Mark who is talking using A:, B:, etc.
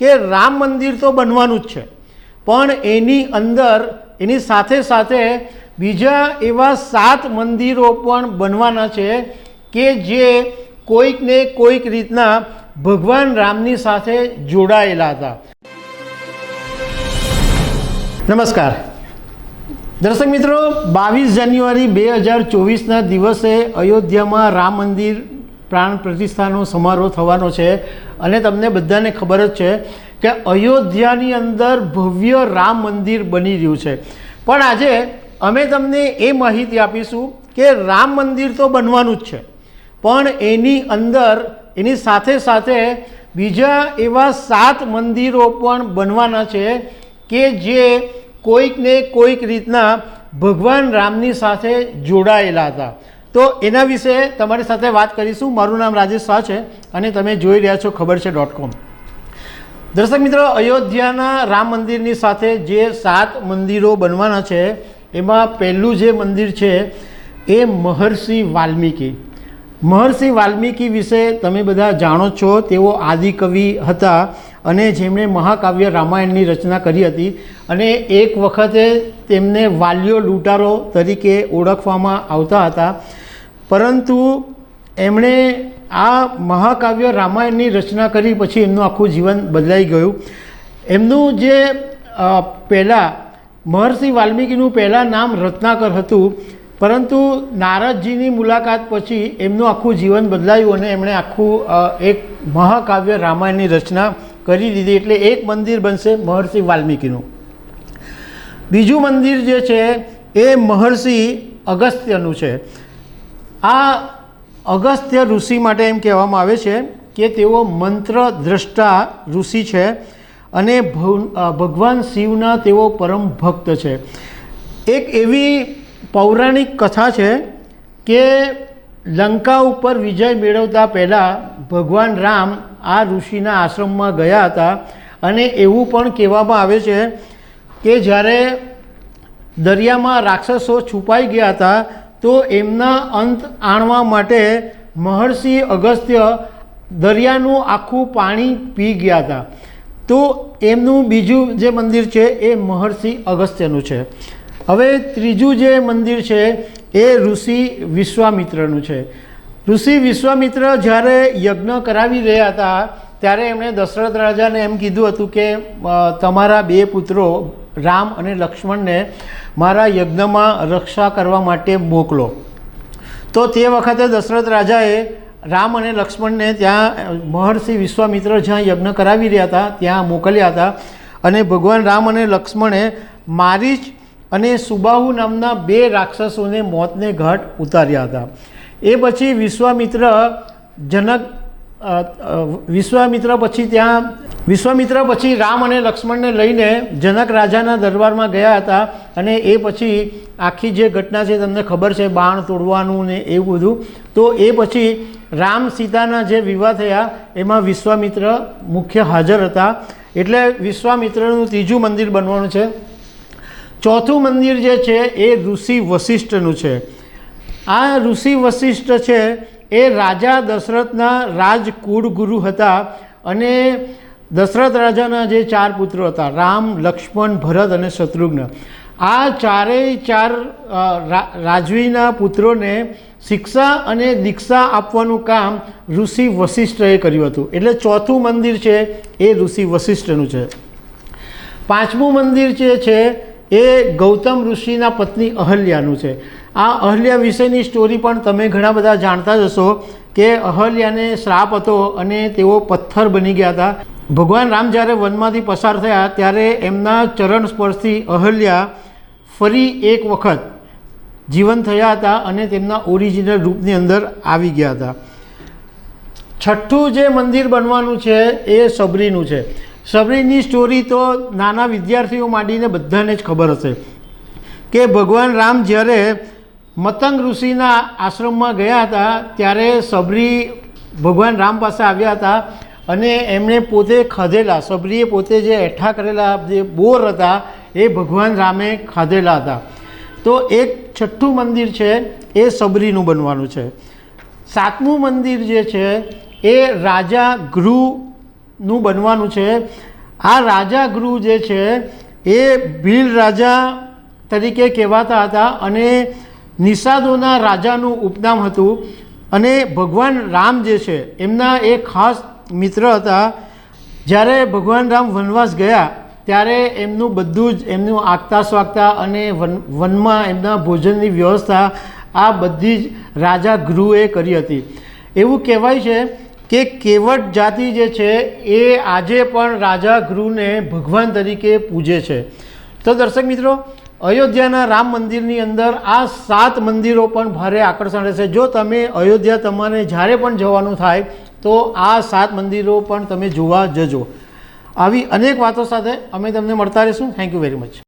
A: કે રામ મંદિર તો બનવાનું જ છે. પણ એની અંદર, એની સાથે સાથે બીજા એવા સાત મંદિરો પણ બનવાના છે કે જે કોઈકને કોઈક રીતના ભગવાન રામની સાથે જોડાયેલા હતા. નમસ્કાર. દર્શક મિત્રો, બાવીસ જાન્યુઆરી બે હજાર ચોવીસના દિવસે અયોધ્યામાં રામ મંદિર પ્રાણ પ્રતિષ્ઠાનો સમારોહ થવાનો છે. અને તમને બધાને ખબર જ છે કે અયોધ્યાની અંદર ભવ્ય રામ મંદિર બની રહ્યું છે. પણ આજે અમે તમને એ માહિતી આપીશું કે રામ મંદિર તો બનવાનું જ છે. પણ એની અંદર, એની સાથે સાથે બીજા એવા સાત મંદિરો પણ બનવાના છે કે જે કોઈકને કોઈક રીતના ભગવાન રામની સાથે જોડાયેલા હતા. તો એના વિશે તમારી સાથે વાત કરીશું. મારું નામ રાજેશ શાહ છે અને તમે જોઈ રહ્યા છો ખબર છે ડોટ કોમ દર્શક મિત્રો, અયોધ્યાના રામ મંદિરની સાથે જે સાત મંદિરો બનવાના છે, એમાં પહેલું જે મંદિર છે એ મહર્ષિ વાલ્મીકી. મહર્ષિ વાલ્મીકી વિશે તમે બધા જાણો છો, તેઓ આદિકવિ હતા અને જેમણે મહાકાવ્ય રામાયણની રચના કરી હતી અને એક વખતે તેમને વાલ્યો લૂંટારો તરીકે ઓળખવામાં આવતા હતા. પરંતુ એમણે આ મહાકાવ્ય રામાયણની રચના કરી પછી એમનું આખું જીવન બદલાઈ ગયું. એમનું જે પહેલાં, મહર્ષિ વાલ્મીકીનું પહેલાં નામ રત્નાકર હતું, પરંતુ નારદજીની મુલાકાત પછી એમનું આખું જીવન બદલાયું અને એમણે આખું એક મહાકાવ્ય રામાયણની રચના કરી દીધી એટલે એક મંદિર બનશે મહર્ષિ વાલ્મીકીનું. બીજું મંદિર જે છે એ મહર્ષિ અગસ્ત્યનું છે. આ અગસ્ત્ય ઋષિ માટે એમ કહેવામાં આવે છે કે તેઓ મંત્ર દ્રષ્ટા ઋષિ છે અને ભગવાન શિવના તેઓ પરમ ભક્ત છે. એક એવી પૌરાણિક કથા છે કે લંકા ઉપર વિજય મેળવતા પહેલાં ભગવાન રામ આ ઋષિના આશ્રમમાં ગયા હતા અને એવું પણ કહેવામાં આવે છે કે જ્યારે દરિયામાં રાક્ષસો છુપાઈ ગયા હતા તો એમના અંત આણવા માટે મહર્ષિ અગસ્ત્ય દરિયાનું આખું પાણી પી ગયા હતા. તો એમનું બીજું જે મંદિર છે એ મહર્ષિ અગસ્ત્યનું છે. હવે ત્રીજું જે મંદિર છે એ ઋષિ વિશ્વામિત્રનું છે. ઋષિ વિશ્વામિત્ર જ્યારે યજ્ઞ કરાવી રહ્યા હતા, ત્યારે એમણે દશરથ રાજાને એમ કીધું હતું કે તમારા બે પુત્રો રામ અને લક્ષ્મણને મારા યજ્ઞમાં રક્ષા કરવા માટે મોકલો. તો તે વખતે દશરથ રાજાએ રામ અને લક્ષ્મણને ત્યાં મહર્ષિ વિશ્વામિત્ર જ્યાં યજ્ઞ કરાવી રહ્યા હતા, ત્યાં મોકલ્યા હતા અને ભગવાન રામ અને લક્ષ્મણે મારીચ અને સુબાહુ નામના બે રાક્ષસોને મોતને ઘાટ ઉતાર્યા હતા. એ પછી વિશ્વામિત્ર જનક વિશ્વામિત્ર પછી ત્યાં, વિશ્વામિત્ર પછી રામ અને લક્ષ્મણને લઈને જનક રાજાના દરબારમાં ગયા હતા અને એ પછી આખી જે ઘટના છે તમને ખબર છે, બાણ તોડવાનું ને એવું બધું, તો એ પછી રામ સીતાના જે વિવાહ થયા, એમાં વિશ્વામિત્ર મુખ્ય હાજર હતા. એટલે વિશ્વામિત્રનું ત્રીજું મંદિર બનવાનું છે. ચોથું મંદિર જે છે, એ ઋષિ વશિષ્ઠનું છે. આ ઋષિ વશિષ્ઠ છે એ રાજા દશરથના રાજકુળ ગુરુ હતા અને દશરથ રાજાના જે ચાર પુત્રો હતા, રામ, લક્ષ્મણ, ભરત અને શત્રુઘ્ન. આ ચારેય ચાર રાજવીના પુત્રોને શિક્ષા અને દીક્ષા આપવાનું કામ ઋષિ વશિષ્ઠએ કર્યું હતું. એટલે ચોથું મંદિર છે એ ઋષિ વશિષ્ઠનું છે. પાંચમું મંદિર જે છે એ ગૌતમ ઋષિના પત્ની અહલ્યાનું છે. આ અહલ્યા વિશેની સ્ટોરી પણ તમે ઘણા બધા જાણતા જ હશો કે અહલ્યાને શ્રાપ હતો અને તેઓ પથ્થર બની ગયા હતા. ભગવાન રામ જ્યારે વનમાંથી પસાર થયા ત્યારે એમના ચરણ સ્પર્શથી અહલ્યા ફરી એક વખત જીવન થયા હતા અને તેમના ઓરિજિનલ રૂપની અંદર આવી ગયા હતા. છઠ્ઠું જે મંદિર બનવાનું છે એ સબરીનું છે. સબરીની સ્ટોરી તો નાના વિદ્યાર્થીઓ માંડીને બધાને જ ખબર હશે કે ભગવાન રામ જ્યારે મતંગ ઋષિના આશ્રમમાં ગયા હતા, ત્યારે સબરી ભગવાન રામ પાસે આવ્યા હતા અને એમણે પોતે ખાધેલા સબરીએ પોતે જે એઠા કરેલા જે બોર હતા, એ ભગવાન રામે ખાધેલા હતા. તો એક છઠ્ઠું મંદિર છે, એ સબરીનું બનવાનું છે. સાતમું મંદિર જે છે, એ રાજા ગૃહ નું બનવાનું છે. આ રાજા ગૃહ જે છે, એ ભીલ રાજા તરીકે કહેવાતા હતા અને નિષાદોના રાજાનું ઉપનામ હતું. અને ભગવાન રામ જે છે, એમના એક ખાસ મિત્ર હતા. જ્યારે ભગવાન રામ વનવાસ ગયા, ત્યારે એમનું બધું જ એમનું આગતા સ્વાગતા અને વન, વનમાં એમના ભોજનની વ્યવસ્થા આ બધી જ રાજા ગૃહે કરી હતી. એવું કહેવાય છે કે કેવટ જાતિ જે છે એ આજે પણ રાજા ગૃહને ભગવાન તરીકે પૂજે છે. તો દર્શક મિત્રો, અયોધ્યાના રામ મંદિરની અંદર આ સાત મંદિરો પણ ભારે આકર્ષણ રહેશે. જો તમે અયોધ્યા તમારે જ્યારે પણ જવાનું થાય, તો આ સાત મંદિરો પણ તમે જોવા જજો. આવી અનેક વાતો સાથે અમે તમને મળતા રહીશું. Thank you very much